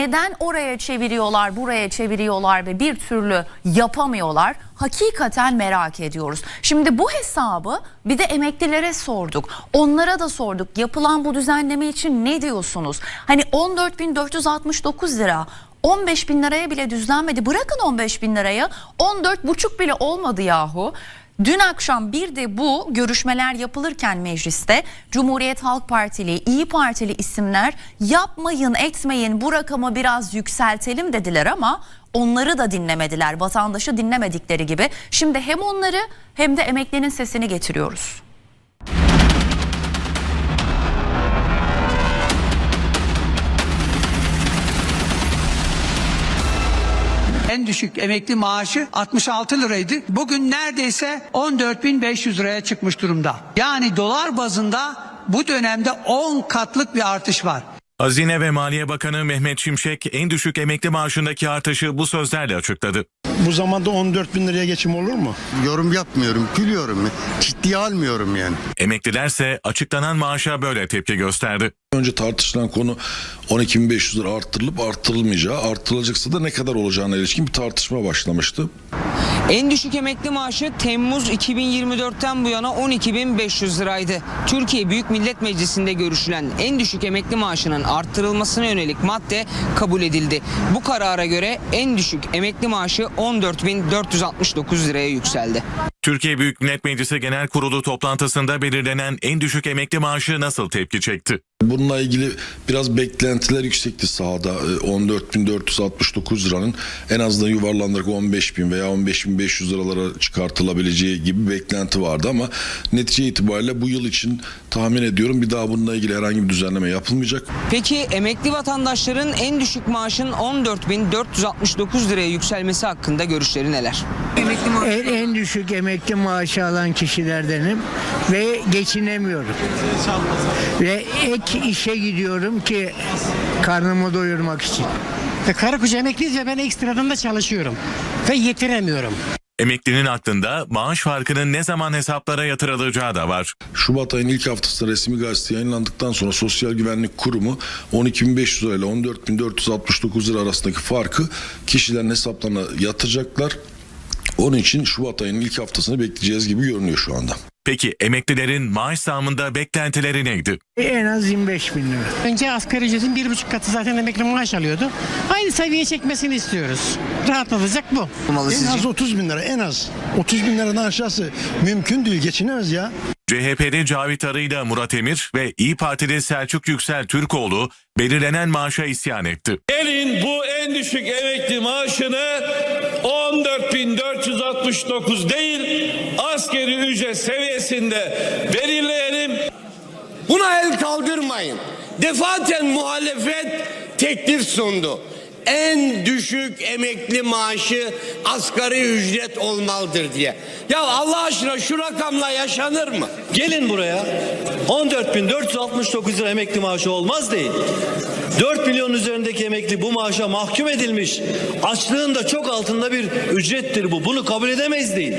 Neden oraya çeviriyorlar, buraya çeviriyorlar ve bir türlü yapamıyorlar? Hakikaten merak ediyoruz. Şimdi bu hesabı bir de emeklilere sorduk. Onlara da sorduk. Yapılan bu düzenleme için ne diyorsunuz? Hani 14.469 lira 15 bin liraya bile düzlenmedi. Bırakın 15 bin liraya 14 buçuk bile olmadı yahu. Dün akşam bir de bu görüşmeler yapılırken mecliste Cumhuriyet Halk Partili, İyi Partili isimler yapmayın etmeyin bu rakamı biraz yükseltelim dediler ama onları da dinlemediler. Vatandaşı dinlemedikleri gibi. Şimdi hem onları hem de emeklinin sesini getiriyoruz. En düşük emekli maaşı 66 liraydı. Bugün neredeyse 14.500 liraya çıkmış durumda. Yani dolar bazında bu dönemde 10 katlık bir artış var. Hazine ve Maliye Bakanı Mehmet Şimşek en düşük emekli maaşındaki artışı bu sözlerle açıkladı. Bu zamanda 14 bin liraya geçim olur mu? yorum yapmıyorum, gülüyorum. Ciddiye almıyorum yani. Emeklilerse açıklanan maaşa böyle tepki gösterdi. Önce tartışılan konu 12.500 lira arttırılıp arttırılmayacağı, arttırılacaksa da ne kadar olacağına ilişkin bir tartışma başlamıştı. En düşük emekli maaşı Temmuz 2024'ten bu yana 12.500 liraydı. Türkiye Büyük Millet Meclisi'nde görüşülen en düşük emekli maaşının arttırılmasına yönelik madde kabul edildi. Bu karara göre en düşük emekli maaşı 14.469 liraya yükseldi. Türkiye Büyük Millet Meclisi Genel Kurulu toplantısında belirlenen en düşük emekli maaşı nasıl tepki çekti? Bununla ilgili biraz beklentiler yüksekti sahada. Ee, 14.469 liranın en azından yuvarlanarak 15.000 veya 15.500 liralara çıkartılabileceği gibi beklenti vardı ama netice itibariyle bu yıl için tahmin ediyorum bir daha bununla ilgili herhangi bir düzenleme yapılmayacak. Peki emekli vatandaşların en düşük maaşın 14.469 liraya yükselmesi hakkında görüşleri neler? Emekli maaşı En, en düşük emekli maaşı alan kişilerdenim ve geçinemiyorum. Ve ek işe gidiyorum ki karnımı doyurmak için. Ve karı koca emekliyiz ve ben ekstradan da çalışıyorum. Ve yetiremiyorum. Emeklinin aklında maaş farkının ne zaman hesaplara yatırılacağı da var. Şubat ayının ilk haftasında resmi gazete yayınlandıktan sonra Sosyal Güvenlik Kurumu 12.500 lira ile 14.469 lira arasındaki farkı kişilerin hesaplarına yatıracaklar. Onun için Şubat ayının ilk haftasını bekleyeceğiz gibi görünüyor şu anda. Peki emeklilerin maaş zamında beklentileri neydi? En az 25 bin lira. Önce asgari ücretin bir buçuk katı zaten emekli maaş alıyordu. Aynı seviyeye çekmesini istiyoruz. Rahatlatacak bu. olmalı En sizce? az 30 bin lira en az. 30 bin liradan aşağısı mümkün değil geçinemez ya. CHP'de Cavit Arı ile Murat Emir ve İyi Parti'de Selçuk Yüksel Türkoğlu belirlenen maaşa isyan etti. Gelin bu en düşük emekli maaşını 14.469 değil askeri ücret seviyesinde belirleyelim. Buna el kaldırmayın. Defaten muhalefet teklif sundu. En düşük emekli maaşı asgari ücret olmalıdır diye. Ya Allah aşkına şu rakamla yaşanır mı? Gelin buraya 14.469 lira emekli maaşı olmaz değil. 4 milyon üzerindeki emekli bu maaşa mahkum edilmiş. Açlığın da çok altında bir ücrettir bu. Bunu kabul edemeyiz değil.